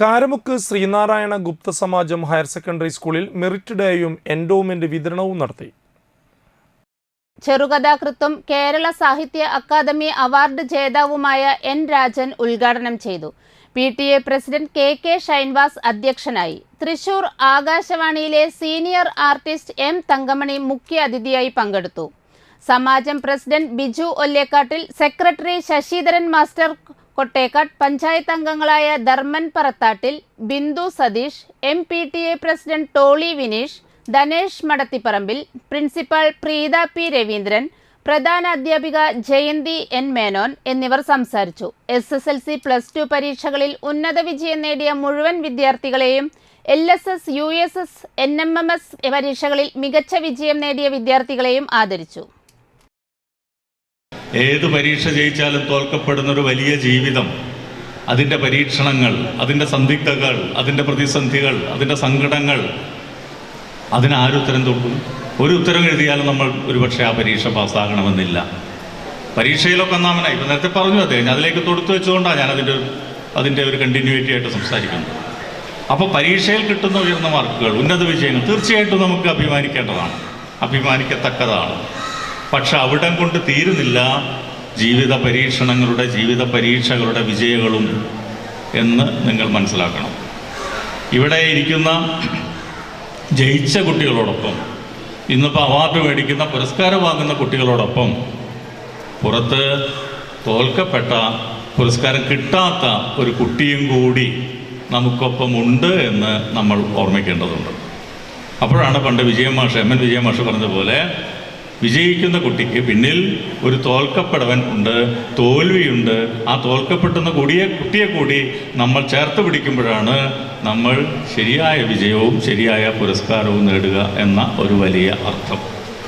Karamukku Sreenarayana Gupta Samajam higher secondary സ്കൂളിൽ merit ഡേയും endowment വിതരണവും നടത്തി. ചെറുകഥാകൃത്തും കേരള സാഹിത്യ അക്കാദമി അവാർഡ് ജേതാവുമായ എൻ രാജൻ ഉദ്ഘാടനം ചെയ്തു. P T A president K K Shainvas അധ്യക്ഷനായി. തൃശൂർ ആകാശവാണിയിലെ സീനിയർ ആർട്ടിസ്റ്റ് എം തങ്കമണി മുഖ്യ അതിഥിയായി പങ്കെടുത്തു. Samajam president Biju Ollekkattil secretary Sasidharan master Kottekkad panchayat അംഗങ്ങളായ Dharman Parathattil Bindu Satheesh M P T A president Tolly Vineesh Dhanesh Madathipparambil principal Preetha P Raveendran പ്രധാന അധ്യാപിക Jayanthi N Menon എന്നിവർ സംസാരിച്ചു. S S L C plus two പരീക്ഷകളിൽ ഉന്നത വിജയം നേടിയ മുഴുവൻ വിദ്യാർത്ഥികളെയും L S S U S S N M M S പരീക്ഷകളിൽ മികച്ച വിജയം നേടിയ വിദ്യാർത്ഥികളെയും ആദരിച്ചു. ഏത് പരീക്ഷ ജയിച്ചാലും തോൽക്കപ്പെടുന്ന ഒരു വലിയ ജീവിതം. അതിന്റെ പരീക്ഷണങ്ങൾ അതിന്റെ സന്ദിഗ്ധകൾ അതിന്റെ പ്രതിസന്ധികൾ അതിന്റെ സങ്കടങ്ങൾ. അതിനാരുത്തരം കൊടുക്കും ഒരു ഉത്തരം എഴുതിയാലും നമ്മൾ ഒരുപക്ഷെ ആ പരീക്ഷ പാസ്സാകണമെന്നില്ല. പരീക്ഷയിലൊക്കെ ഒന്നാമനായി ഇപ്പം നേരത്തെ പറഞ്ഞു അദ്ദേഹം അതിലേക്ക് തൊടുത്തു വെച്ചുകൊണ്ടാണ് ഞാൻ അതിന്റെ ഒരു അതിന്റെ ഒരു കണ്ടിന്യൂറ്റി ആയിട്ട് സംസാരിക്കുന്നത്. അപ്പോൾ പരീക്ഷയിൽ കിട്ടുന്ന ഉയർന്ന മാർക്കുകൾ ഉന്നത വിജയങ്ങൾ തീർച്ചയായിട്ടും നമുക്ക് അഭിമാനിക്കേണ്ടതാണ്. അഭിമാനിക്കത്തക്കതാണ്. പക്ഷെ അവിടം കൊണ്ട് തീരുന്നില്ല ജീവിത പരീക്ഷണങ്ങളുടെ ജീവിത പരീക്ഷകളുടെ വിജയങ്ങളും എന്ന് നിങ്ങൾ മനസ്സിലാക്കണം. ഇവിടെ ഇരിക്കുന്ന ജയിച്ച കുട്ടികളോടൊപ്പം ഇന്നിപ്പോൾ അവാർഡ് മേടിക്കുന്ന പുരസ്കാരം വാങ്ങുന്ന കുട്ടികളോടൊപ്പം പുറത്ത് തോൽക്കപ്പെട്ട പുരസ്കാരം കിട്ടാത്ത ഒരു കുട്ടിയും കൂടി നമുക്കൊപ്പം ഉണ്ട് എന്ന് നമ്മൾ ഓർമ്മിക്കേണ്ടതുണ്ട്. അപ്പോഴാണ് പണ്ട് വിജയമാഷ് എം എൻ വിജയമാഷ് പറഞ്ഞതുപോലെ വിജയിക്കുന്ന കുട്ടിക്ക് പിന്നിൽ ഒരു തോൽക്കപ്പെടവൻ ഉണ്ട് തോൽവിയുണ്ട്. ആ തോൽക്കപ്പെടുന്ന കുടിയെ കുട്ടിയെ കൂടി നമ്മൾ ചേർത്ത് പിടിക്കുമ്പോഴാണ് നമ്മൾ ശരിയായ വിജയവും ശരിയായ പുരസ്കാരവും നേടുക എന്ന ഒരു വലിയ അർത്ഥം.